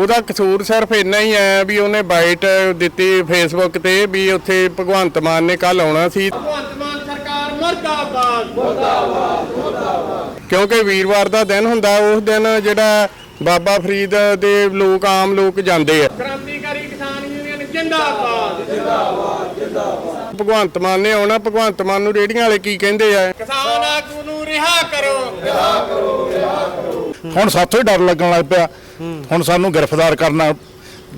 ਉਹਦਾ ਕਸੂਰ ਸਿਰਫ ਇੰਨਾ ਹੀ ਹੈ ਵੀ ਉਹਨੇ ਬਾਈਟ ਦਿੱਤੀ ਫੇਸਬੁੱਕ ਤੇ ਵੀ ਉੱਥੇ ਭਗਵੰਤ ਮਾਨ ਨੇ ਕੱਲ ਆਉਣਾ ਸੀ। ਭਗਵੰਤ ਮਾਨ ਸਰਕਾਰ ਮਰਦਾਬਾਦ। ਮਰਦਾਬਾਦ ਮਰਦਾਬਾਦ ਕਿਉਂਕਿ ਵੀਰਵਾਰ ਦਾ ਦਿਨ ਹੁੰਦਾ ਉਸ ਦਿਨ ਜਿਹੜਾ ਬਾਬਾ ਫਰੀਦ ਦੇ ਲੋਕ ਆਮ ਲੋਕ ਜਾਂਦੇ ਆ। ਕ੍ਰਾਂਤੀਕਾਰੀ ਕਿਸਾਨ ਯੂਨੀਅਨ ਜਿੰਦਾਬਾਦ। ਜਿੰਦਾਬਾਦ ਜਿੰਦਾਬਾਦ ਭਗਵੰਤ ਮਾਨ ਨੇ ਆਉਣਾ ਭਗਵੰਤ ਮਾਨ ਨੂੰ ਰੇੜੀਆਂ ਵਾਲੇ ਕੀ ਕਹਿੰਦੇ ਆ? ਕਿਸਾਨ ਆਗੂ ਨੂੰ ਰਿਹਾ ਕਰੋ। ਹੁਣ ਸਾਥੋਂ ਹੀ ਡਰ ਲੱਗਣ ਲੱਗ ਪਿਆ। ਹੁਣ ਸਾਨੂੰ ਗ੍ਰਿਫਤਾਰ ਕਰਨਾ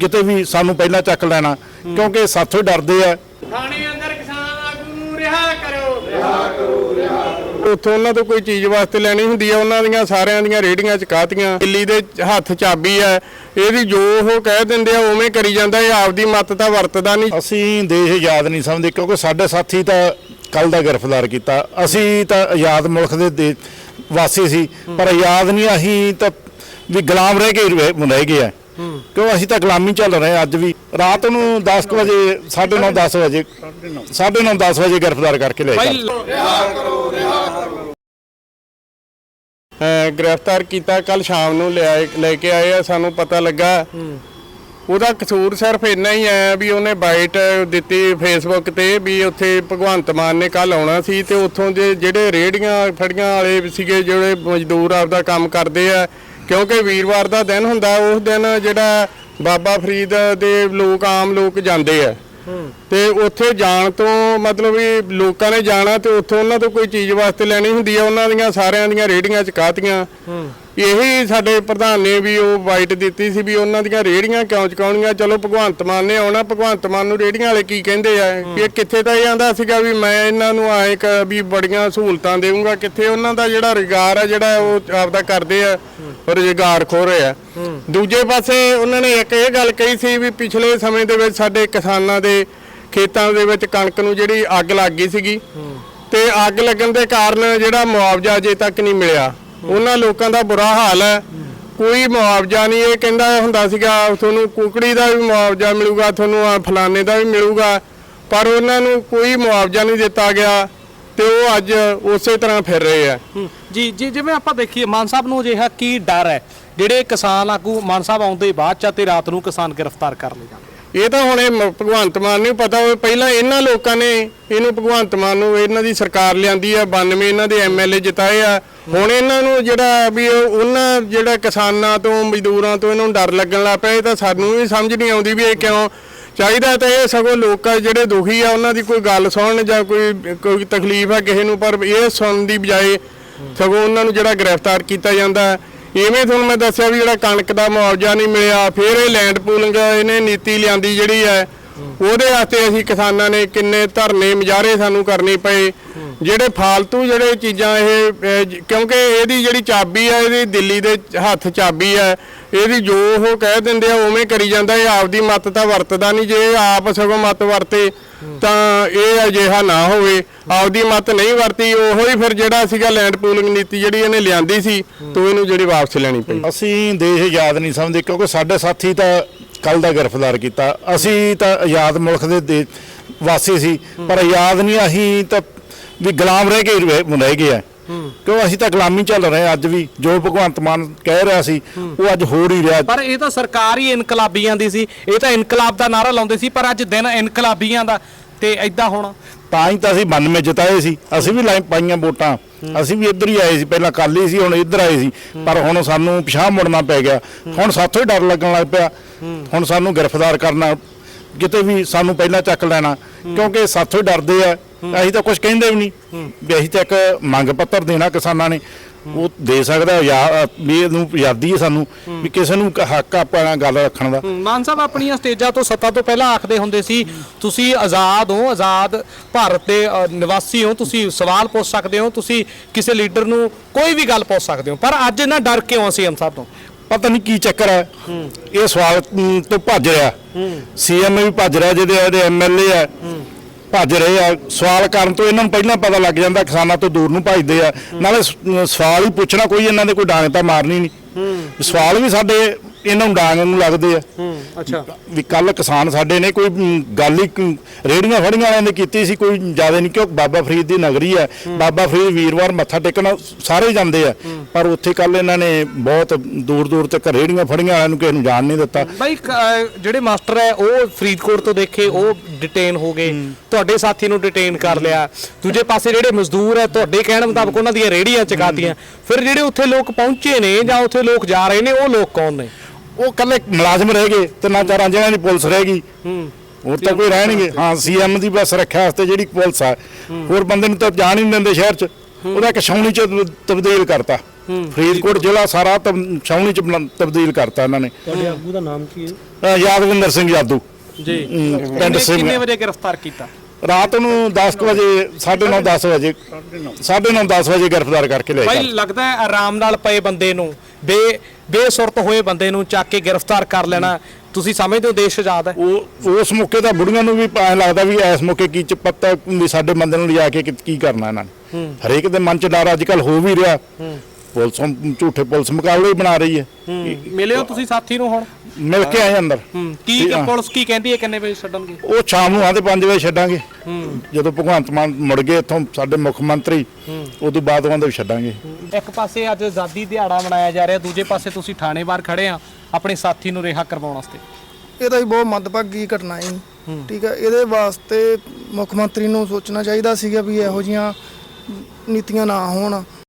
ਕਿਤੇ ਵੀ ਸਾਨੂੰ ਪਹਿਲਾਂ ਚੱਕ ਲੈਣਾ ਕਿਉਂਕਿ ਸਾਥੋਂ ਡਰਦੇ ਆ। ਥਾਣੇ ਅੰਦਰ ਕਿਸਾਨ ਆਗੂ ਨੂੰ ਰਿਹਾ ਕਰੋ ਰਿਹਾ ਕਰੋ ਰਿਹਾ ਕਰੋ। ਉੱਥੋਂ ਉਹਨਾਂ ਤੋਂ ਕੋਈ ਚੀਜ਼ ਵਾਸਤੇ ਲੈਣੀ ਹੁੰਦੀ ਆ ਉਹਨਾਂ ਦੀਆਂ ਸਾਰਿਆਂ ਦੀਆਂ ਰੇੜੀਆਂ ਚਕਾਤੀਆਂ। ਦਿੱਲੀ ਦੇ ਹੱਥ ਚਾਬੀ ਆ ਇਹਦੀ ਜੋ ਉਹ ਕਹਿ ਦਿੰਦੇ ਆ ਉਵੇਂ ਕਰੀ ਜਾਂਦਾ ਇਹ ਆਪਦੀ ਮੱਤ ਤਾਂ ਵਰਤਦਾ ਨਹੀਂ। ਅਸੀਂ ਦੇਸ਼ ਆਜ਼ਾਦ ਨਹੀਂ ਸਮਝਦੇ ਕਿਉਂਕਿ ਸਾਡੇ ਸਾਥੀ ਤਾਂ ਕੱਲ ਦਾ ਗ੍ਰਿਫਤਾਰ ਕੀਤਾ। ਅਸੀਂ ਤਾਂ ਆਜ਼ਾਦ ਮੁਲਕ ਦੇ ਦੇ ਵਾਸੀ ਸੀ ਪਰ ਆਜ਼ਾਦ ਨਹੀਂ ਅਸੀਂ ਤਾਂ ਵੀ ਗੁਲਾਮ ਰਹਿ ਕੇ ਰਹਿ ਗਏ ਆ ਕਿਉਂ ਅਸੀਂ ਤਾਂ ਗੁਲਾਮੀ ਚੱਲ ਰਹੇ ਅੱਜ ਵੀ। ਰਾਤ ਨੂੰ 10 ਕੁ ਵਜੇ 9:30 10 ਵਜੇ 9:30 10 ਵਜੇ ਗ੍ਰਿਫਤਾਰ ਕਰਕੇ ਲੈ ਗਏ ਗ੍ਰਿਫਤਾਰ ਕੀਤਾ ਕੱਲ ਸ਼ਾਮ ਨੂੰ ਲੈ ਕੇ ਆਏ ਆ ਸਾਨੂੰ ਪਤਾ ਲੱਗਾ। ਉਹਦਾ ਕਸੂਰ ਸਿਰਫ ਇੰਨਾ ਹੀ ਹੈ ਵੀ ਉਹਨੇ ਬਾਈਟ ਦਿੱਤੀ ਫੇਸਬੁੱਕ ਤੇ ਵੀ ਉੱਥੇ ਭਗਵੰਤ ਮਾਨ ਨੇ ਕੱਲ ਆਉਣਾ ਸੀ ਤੇ ਉੱਥੋਂ ਦੇ ਜਿਹੜੇ ਰੇੜੀਆਂ ਫੜੀਆਂ ਵਾਲੇ ਸੀਗੇ ਜਿਹੜੇ ਮਜ਼ਦੂਰ ਆਪਦਾ ਕੰਮ ਕਰਦੇ ਆ ਕਿਉਂਕਿ ਵੀਰਵਾਰ ਦਾ ਦਿਨ ਹੁੰਦਾ ਉਸ ਦਿਨ ਜਿਹੜਾ ਬਾਬਾ ਫਰੀਦ ਦੇ ਲੋਕ ਆਮ ਲੋਕ ਜਾਂਦੇ ਆ। ਤੇ ਉੱਥੇ ਜਾਣ ਤੋਂ ਮਤਲਬ ਵੀ ਲੋਕਾਂ ਨੇ ਜਾਣਾ ਤੇ ਉੱਥੋਂ ਉਹਨਾਂ ਤੋਂ ਕੋਈ ਚੀਜ਼ ਵਾਸਤੇ ਲੈਣੀ ਹੁੰਦੀ ਆ ਉਹਨਾਂ ਦੀਆਂ ਸਾਰਿਆਂ ਦੀਆਂ ਰੇੜੀਆਂ ਚਕਾਤੀਆਂ। ਇਹੀ ਸਾਡੇ ਪ੍ਰਧਾਨ ਨੇ ਵੀ ਉਹ ਵਾਈਟ ਦਿੱਤੀ ਸੀ ਵੀ ਉਹਨਾਂ ਦੀਆਂ ਰੇੜੀਆਂ ਕਿਉਂ ਚਕਾਉਣੀਆਂ? ਚਲੋ ਭਗਵੰਤ ਮਾਨ ਨੇ ਆਉਣਾ ਭਗਵੰਤ ਮਾਨ ਨੂੰ ਰੇੜੀਆਂ ਵਾਲੇ ਕੀ ਕਹਿੰਦੇ ਆ? ਇਹ ਕਿੱਥੇ ਤਾਂ ਇਹ ਆਂਦਾ ਸੀਗਾ ਵੀ ਮੈਂ ਇਹਨਾਂ ਨੂੰ ਆਏ ਕ ਵੀ ਬੜੀਆਂ ਸਹੂਲਤਾਂ ਦੇਵਾਂਗਾ ਕਿੱਥੇ ਉਹਨਾਂ ਦਾ ਜਿਹੜਾ ਰੁਜ਼ਗਾਰ ਆ ਜਿਹੜਾ ਉਹ ਆਪਦਾ ਕਰਦੇ ਆ। ਰੁਜ਼ਗਾਰ ਖੋ ਰਹੇ ਆ। ਦੂਜੇ ਪਾਸੇ ਉਹਨਾਂ ਨੇ ਇੱਕ ਇਹ ਗੱਲ ਕਹੀ ਸੀ ਵੀ ਪਿਛਲੇ ਸਮੇਂ ਦੇ ਵਿੱਚ ਸਾਡੇ ਕਿਸਾਨਾਂ ਦੇ ਖੇਤਾਂ ਦੇ ਵਿੱਚ ਕਣਕ ਨੂੰ ਜਿਹੜੀ ਅੱਗ ਲੱਗ ਗਈ ਸੀਗੀ। ਤੇ ਅੱਗ ਲੱਗਣ ਦੇ ਕਾਰਨ ਜਿਹੜਾ ਮੁਆਵਜ਼ਾ ਅਜੇ ਤੱਕ ਨਹੀਂ ਮਿਲਿਆ। ਉਹਨਾਂ ਲੋਕਾਂ ਦਾ ਬੁਰਾ ਹਾਲ ਹੈ। ਕੋਈ ਮੁਆਵਜ਼ਾ ਨਹੀਂ ਇਹ ਕਹਿੰਦਾ ਹੁੰਦਾ ਸੀਗਾ ਤੁਹਾਨੂੰ ਕੁਕੜੀ ਦਾ ਵੀ ਮੁਆਵਜ਼ਾ ਮਿਲੂਗਾ ਤੁਹਾਨੂੰ ਫਲਾਣੇ ਦਾ ਵੀ ਮਿਲੂਗਾ। ਪਰ ਉਹਨਾਂ ਨੂੰ ਕੋਈ ਮੁਆਵਜ਼ਾ ਨਹੀਂ ਦਿੱਤਾ ਗਿਆ। ਤੇ ਉਹ ਅੱਜ ਉਸੇ ਤਰ੍ਹਾਂ ਫਿਰ ਰਹੇ ਆ। ਜੀ ਜੀ ਜਿਵੇਂ ਆਪਾਂ ਦੇਖੀਏ ਮਾਨ ਸਾਹਿਬ ਨੂੰ ਅਜਿਹਾ ਕੀ ਡਰ ਹੈ ਜਿਹੜੇ ਕਿਸਾਨ ਆਗੂ ਮਾਨ ਸਾਹਿਬ ਆਉਂਦੇ ਬਾਅਦ ਚ ਤੇ ਰਾਤ ਨੂੰ ਕਿਸਾਨ ਗ੍ਰਿਫਤਾਰ ਕਰ ਲਏ ਜਾਂਦੇ। ਇਹ ਤਾਂ ਹੁਣ ਇਹ ਮ- ਭਗਵੰਤ ਮਾਨ ਨੂੰ ਪਤਾ ਹੋਵੇ ਪਹਿਲਾਂ ਇਹਨਾਂ ਲੋਕਾਂ ਨੇ ਇਹਨੂੰ ਭਗਵੰਤ ਮਾਨ ਨੂੰ ਇਹਨਾਂ ਦੀ ਸਰਕਾਰ ਲਿਆਂਦੀ ਆ 92 ਇਹਨਾਂ ਦੇ ਐਮਐਲਏ ਜਿਤਾਏ ਆ ਹੁਣ ਇਹਨਾਂ ਨੂੰ ਜਿਹੜਾ ਵੀ ਉਹ- ਉਹਨਾਂ ਜਿਹੜਾ ਕਿਸਾਨਾਂ ਤੋਂ ਮਜ਼ਦੂਰਾਂ ਤੋਂ ਇਹਨਾਂ ਨੂੰ ਡਰ ਲੱਗਣ ਲੱਗ ਪਿਆ ਇਹ ਤਾਂ ਸਾਨੂੰ ਵੀ ਸਮਝ ਨਹੀਂ ਆਉਂਦੀ ਵੀ ਇਹ ਕਿਉਂ ਚਾਹੀਦਾ ਤਾਂ ਇਹ ਸਗੋਂ ਲੋਕ ਜਿਹੜੇ ਦੁਖੀ ਆ, ਉਹਨਾਂ ਦੀ ਕੋਈ ਗੱਲ ਸੁਣਨ ਜਾਂ ਕੋਈ ਕੋਈ ਤਕਲੀਫ ਹੈ ਕਿਸੇ ਨੂੰ, ਪਰ ਇਹ ਸੁਣਨ ਦੀ ਬਜਾਏ ਸਗੋਂ ਉਹਨਾਂ ਨੂੰ ਜਿਹੜਾ ਗ੍ਰਿਫਤਾਰ ਕੀਤਾ ਜਾਂਦਾ ਇਵੇਂ ਤੁਹਾਨੂੰ ਮੈਂ ਦੱਸਿਆ ਵੀ ਜਿਹੜਾ ਕਣਕ ਦਾ ਮੁਆਵਜ਼ਾ ਨਹੀਂ ਮਿਲਿਆ, ਫਿਰ ਇਹ ਲੈਂਡ ਪੂਲਿੰਗ ਇਹਨੇ ਨੀਤੀ ਲਿਆਂਦੀ ਜਿਹੜੀ ਹੈ, ਉਹਦੇ ਵਾਸਤੇ ਅਸੀਂ ਕਿਸਾਨਾਂ ਨੇ ਕਿੰਨੇ ਧਰਨੇ ਮੁਜ਼ਾਹਰੇ ਸਾਨੂੰ ਕਰਨੇ ਪਏ। ਜਿਹੜੇ ਫਾਲਤੂ ਜਿਹੜੇ ਚੀਜ਼ਾਂ ਇਹ ਕਿਉਂਕਿ ਇਹਦੀ ਜਿਹੜੀ ਚਾਬੀ ਹੈ ਇਹਦੀ ਦਿੱਲੀ ਦੇ ਹੱਥ ਚਾਬੀ ਹੈ ਇਹਦੀ ਜੋ ਉਹ ਕਹਿ ਦਿੰਦੇ ਆ, ਉਵੇਂ ਕਰੀ ਜਾਂਦਾ, ਇਹ ਆਪਦੀ ਮੱਤ ਤਾਂ ਵਰਤਦਾ ਨਹੀਂ, ਜੇ ਆਪ ਸਗੋਂ ਮੱਤ ਵਰਤੇ, ਤਾਂ ਇਹ ਅਜਿਹਾ ਨਾ ਹੋਵੇ। ਆਪਦੀ ਮੱਤ ਨਹੀਂ ਵਰਤੀ, ਉਹੋ ਹੀ ਫਿਰ ਜਿਹੜਾ ਸੀਗਾ ਲੈਂਡ ਪੂਲਿੰਗ ਨੀਤੀ ਜਿਹੜੀ ਇਹਨੇ ਲਿਆਂਦੀ ਸੀ, ਤੋਂ ਇਹਨੂੰ ਜਿਹੜੀ ਵਾਪਸ ਲੈਣੀ ਪਈ। ਅਸੀਂ ਦੇਸ਼ ਆਜ਼ਾਦ ਨਹੀਂ ਸਮਝਦੇ, ਕਿਉਂਕਿ ਸਾਡੇ ਸਾਥੀ ਤਾਂ ਕੱਲ ਦਾ ਗ੍ਰਿਫਤਾਰ ਕੀਤਾ। ਅਸੀਂ ਤਾਂ ਆਜ਼ਾਦ ਮੁਲਕ ਦੇ ਦੇ ਵਾਸੀ ਸੀ, ਪਰ ਆਜ਼ਾਦ ਨਹੀਂ, ਅਸੀਂ ਤਾਂ ਵੀ ਗੁਲਾਮ ਰਹਿ ਕੇ ਹੀ ਰਹਿ ਰਹਿ ਗਏ ਆ ਕਿਉਂ ਅਸੀਂ ਤਾਂ ਗੁਲਾਮੀ ਚੱਲ ਰਹੇ ਹਾਂ। ਅੱਜ ਵੀ ਜੋ ਭਗਵੰਤ ਮਾਨ ਕਹਿ ਰਿਹਾ ਸੀ ਉਹ ਅੱਜ ਹੋ ਨਹੀਂ ਰਿਹਾ। ਪਰ ਇਹ ਤਾਂ ਸਰਕਾਰ ਹੀ ਇਨਕਲਾਬੀਆਂ ਦੀ ਸੀ। ਇਹ ਤਾਂ ਇਨਕਲਾਬ ਦਾ ਨਾਰਾ ਲਾਉਂਦੇ ਸੀ ਪਰ ਅੱਜ ਦਿਨ ਇਨਕਲਾਬੀਆਂ ਦਾ। ਤੇ ਐਦਾਂ ਹੋਣਾ ਤਾਂ ਹੀ ਤਾਂ ਅਸੀਂ 92 ਜਿਤਾਏ ਸੀ। ਅਸੀਂ ਵੀ ਲਾਈਨ ਪਾਈਆਂ ਵੋਟਾਂ। ਅਸੀਂ ਵੀ ਇੱਧਰ ਹੀ ਆਏ ਸੀ। ਪਹਿਲਾਂ ਕਾਲੀ ਸੀ ਹੁਣ ਇੱਧਰ ਆਏ ਸੀ। ਪਰ ਹੁਣ ਸਾਨੂੰ ਪਿਛਾਹ ਮੁੜਨਾ ਪੈ ਗਿਆ। ਹੁਣ ਸਾਥੋਂ ਹੀ ਡਰ ਲੱਗਣ ਲੱਗ ਪਿਆ। ਹੁਣ ਸਾਨੂੰ ਗ੍ਰਿਫਤਾਰ ਕਰਨਾ। ਕਿਤੇ ਵੀ ਸਾਨੂੰ ਪਹਿਲਾਂ ਚੱਕ ਲੈਣਾ। ਕਿਉਂਕਿ ਸਾਥੋਂ ਹੀ ਡਰਦੇ ਆ। ਅਸੀਂ ਤਾਂ ਕੁਝ ਕਹਿੰਦੇ ਵੀ ਨਹੀਂ। ਵੀ ਅਸੀਂ ਤਾਂ ਇੱਕ ਮੰਗ ਪੱਤਰ ਦੇਣਾ ਕਿਸਾਨਾਂ ਨੇ। ਉਹ ਦੇ ਸਕਦਾ ਯਾ ਵੀ ਇਹਨੂੰ ਆਜ਼ਾਦੀ ਹੈ ਸਾਨੂੰ। ਵੀ ਕਿਸੇ ਨੂੰ ਹੱਕ ਆਪਣਾ ਗੱਲ ਰੱਖਣ ਦਾ। ਹੂੰ, ਮਾਨ ਸਾਹਿਬ ਆਪਣੀਆਂ ਸਟੇਜਾਂ ਤੋਂ ਸੱਤਾ ਤੋਂ ਪਹਿਲਾਂ ਆਖਦੇ ਹੁੰਦੇ ਸੀ ਤੁਸੀਂ ਆਜ਼ਾਦ ਹੋ ਆਜ਼ਾਦ ਭਾਰਤ ਦੇ ਨਿਵਾਸੀ ਹੋ ਤੁਸੀਂ ਸਵਾਲ ਪੁੱਛ ਸਕਦੇ ਹੋ ਤੁਸੀਂ ਕਿਸੇ ਲੀਡਰ ਨੂੰ ਕੋਈ ਵੀ ਗੱਲ ਪੁੱਛ ਸਕਦੇ ਹੋ। ਪਰ ਅੱਜ ਨਾ ਡਰ ਕਿਉਂ ਸੀਐਮ ਸਾਹਿਬ ਤੋਂ? ਪਤਾ ਨਹੀਂ ਕੀ ਚੱਕਰ ਹੈ। ਇਹ ਸਵਾਲ ਤੋਂ ਭੱਜ ਰਿਹਾ। ਸੀਐਮ ਵੀ ਭੱਜ ਰਿਹਾ ਜਿਹਦੇ ਐਮਐਲਏ ਆ ਭੱਜ ਰਹੇ ਆ। ਸਵਾਲ ਕਰਨ ਤੋਂ ਇਹਨਾਂ ਨੂੰ ਪਹਿਲਾਂ ਪਤਾ ਲੱਗ ਜਾਂਦਾ ਕਿਸਾਨਾਂ ਤੋਂ ਦੂਰ ਨੂੰ ਭੱਜਦੇ ਆ। ਨਾਲੇ ਸਵਾਲ ਹੀ ਪੁੱਛਣਾ ਕੋਈ ਇਹਨਾਂ ਦੇ ਕੋਈ ਡਾਂਗ ਤਾਂ ਮਾਰਨੀ ਨਹੀਂ। ਸਵਾਲ ਵੀ ਸਾਡੇ ਇਹਨਾਂ ਨੂੰ ਡਾਂਗ ਨੂੰ ਲੱਗਦੇ ਆ। ਹੂੰ ਅੱਛਾ। ਵੀ ਕੱਲ ਕਿਸਾਨ ਸਾਡੇ ਨੇ ਕੋਈ ਗੱਲ ਹੀ ਰੇਹੜੀਆਂ ਫੜੀਆਂ ਵਾਲਿਆਂ ਨੇ ਕੀਤੀ ਸੀ ਕੋਈ ਜ਼ਿਆਦਾ ਨਹੀਂ ਕਿਉਂ ਬਾਬਾ ਫਰੀਦ ਦੀ ਨਗਰੀ ਹੈ। ਬਾਬਾ ਫਰੀਦ ਵੀਰਵਾਰ ਮੱਥਾ ਟੇਕਣ ਸਾਰੇ ਜਾਂਦੇ ਆ। ਪਰ ਉੱਥੇ ਕੱਲ ਇਹਨਾਂ ਨੇ ਬਹੁਤ ਦੂਰ ਦੂਰ ਤੱਕ ਰੇਹੜੀਆਂ ਫੜੀਆਂ ਵਾਲਿਆਂ ਨੂੰ ਕਿਸੇ ਨੂੰ ਜਾਣ ਨਹੀਂ ਦਿੱਤਾ। ਬਾਈ ਜਿਹੜੇ ਮਾਸਟਰ ਹੈ ਉਹ ਫਰੀਦਕੋਟ ਤੋਂ ਦੇਖੇ ਉਹ ਡਿਟੇਨ ਹੋ ਗਏ। ਤੁਹਾਡੇ ਸਾਥੀ ਨੂੰ ਡਿਟੇਨ ਕਰ ਲਿਆ। ਦੂਜੇ ਪਾਸੇ ਜਿਹੜੇ ਮਜ਼ਦੂਰ ਹੈ ਤੁਹਾਡੇ ਕਹਿਣ ਮੁਤਾਬਕ ਉਹਨਾਂ ਦੀਆਂ ਰੇੜੀਆਂ ਚਕਾਤੀਆਂ। ਫਿਰ ਜਿਹੜੇ ਉੱਥੇ ਲੋਕ ਪਹੁੰਚੇ ਨੇ ਜਾਂ ਉੱਥੇ ਲੋਕ ਜਾ ਰਹੇ ਨੇ ਉਹ ਲੋਕ ਕੌਣ ਨੇ? ਉਹ ਕੱਲੇ ਮੁਲਾਜ਼ਮ ਰਹਿ ਗਏ ਤਿੰਨਾਂ ਚਾਰਾਂ ਜਗ੍ਹਾ ਦੀ ਪੁਲਿਸ ਰਹਿ ਗਈ। ਹੋਰ ਤਾਂ ਕੋਈ ਰਹਿਣਗੇ ਹਾਂ ਸੀਐਮ ਦੀ ਬਸ ਰੱਖਿਆ ਵਾਸਤੇ ਜਿਹੜੀ ਪੁਲਿਸ ਆ। ਹੋਰ ਬੰਦੇ ਨੂੰ ਤਾਂ ਜਾਣ ਹੀ ਨਹੀਂ ਦਿੰਦੇ ਸ਼ਹਿਰ 'ਚ। ਉਹਦਾ ਇੱਕ ਛਾਉਣੀ 'ਚ ਤਬ- ਤਬਦੀਲ ਕਰਤਾ। ਫਰੀਦਕੋਟ ਜ਼ਿਲ੍ਹਾ ਸਾਰਾ ਛਾਉਣੀ 'ਚ ਤਬਦੀਲ ਕਰਤਾ ਇਹਨਾਂ ਨੇ। ਤੁਹਾਡੇ ਆਗੂ ਦਾ ਨਾਮ ਕੀ ਹੈ? ਯਾਦਵਿੰਦਰ ਸਿੰਘ ਯਾਦੂ। ਜੀ। ਪਿੰਡ ਕਿੰਨੇ ਸਿੰਘ ਵਜੇ ਗ੍ਰਿਫਤਾਰ ਕੀਤਾ? ਰਾਤ ਨੂੰ 10 ਕੁ ਵਜੇ 9:30 10 ਵਜੇ। 9:30 10 ਵਜੇ ਗ੍ਰਿਫਤਾਰ ਕਰਕੇ ਲੈ ਗਿਆ। ਲੱਗਦਾ ਹੈ ਆਰਾਮ ਨਾਲ ਪਏ ਬੰਦੇ ਨੂੰ। ਬੇ ਬੇਸੁਰਤ ਹੋਏ ਬੰਦੇ ਨੂੰ ਚੱਕ ਕੇ ਗ੍ਰਿਫਤਾਰ ਕਰ ਲੈਣਾ। ਤੁਸੀਂ ਸਮਝਦੇ ਹੋ ਦੇਸ਼ ਆਜ਼ਾਦ ਹੈ? ਉਹ ਉਸ ਮੌਕੇ ਤਾਂ ਬੁੜੀਆਂ ਨੂੰ ਵੀ ਐਂ ਲੱਗਦਾ ਵੀ ਇਸ ਮੌਕੇ ਕੀ ਚ ਪਤਾ ਸਾਡੇ ਬੰਦੇ ਨੂੰ ਲਿਜਾ ਕੇ ਕੀ- ਕਰਨਾ ਇਹਨਾਂ ਨੇ। ਹਰੇਕ ਦੇ ਮਨ ਚ ਡਰ ਅੱਜ ਕੱਲ ਹੋ ਵੀ ਰਿਹਾ। ਪੁਲਿਸ ਝੂਠੇ ਪੁਲਿਸ ਮੁਕਾਬਲੇ ਹੀ ਬਣਾ ਰਹੀ ਹੈ। ਮਿਲੇ ਹੋ ਤੁਸੀਂ ਸਾਥੀ ਨੂੰ ਹੁਣ? ਮਿਲ ਕੇ ਆਏ ਅੰਦਰ। ਹੂੰ ਕੀ ਠੀਕ ਆ। ਪੁਲਿਸ ਕੀ ਕਹਿੰਦੀ ਹੈ ਕਿੰਨੇ ਵਜੇ ਛੱਡਣਗੇ? ਉਹ ਸ਼ਾਮ ਨੂੰ ਆਦੇ 5 ਵਜੇ ਛੱਡਾਂਗੇ। ਜਦੋਂ ਭਗਵੰਤ ਮਾਨ ਮੁੜ ਗਏ ਇੱਥੋਂ ਸਾਡੇ ਮੁੱਖ ਮੰਤਰੀ ਉਦੋਂ ਬਾਅਦ ਉਹਨਾਂ ਦੇ ਵੀ ਛੱਡਾਂਗੇ। ਇੱਕ ਪਾਸੇ ਅੱਜ ਆਜ਼ਾਦੀ ਦਿਹਾੜਾ ਮਨਾਇਆ ਜਾ ਰਿਹਾ ਦੂਜੇ ਪਾਸੇ ਤੁਸੀਂ ਥਾਣੇ ਬਾਹਰ ਖੜੇ ਆ ਆਪਣੇ ਸਾਥੀ ਨੂੰ ਰਿਹਾ ਕਰਵਾਉਣ ਵਾਸਤੇ। ਇਹ ਤਾਂ ਹੀ ਬਹੁਤ ਮੰਦਭਾਗੀ ਘਟਨਾ ਹੈ ਠੀਕ ਹੈ ਇਹਦੇ ਵਾਸਤੇ ਮੁੱਖ ਮੰਤਰੀ ਨੂੰ ਸੋਚਣਾ ਚਾਹੀਦਾ ਸੀਗਾ ਵੀ ਇਹੋ ਜੀਆਂ ਨੀਤੀਆਂ ਨਾ ਹੋਣ।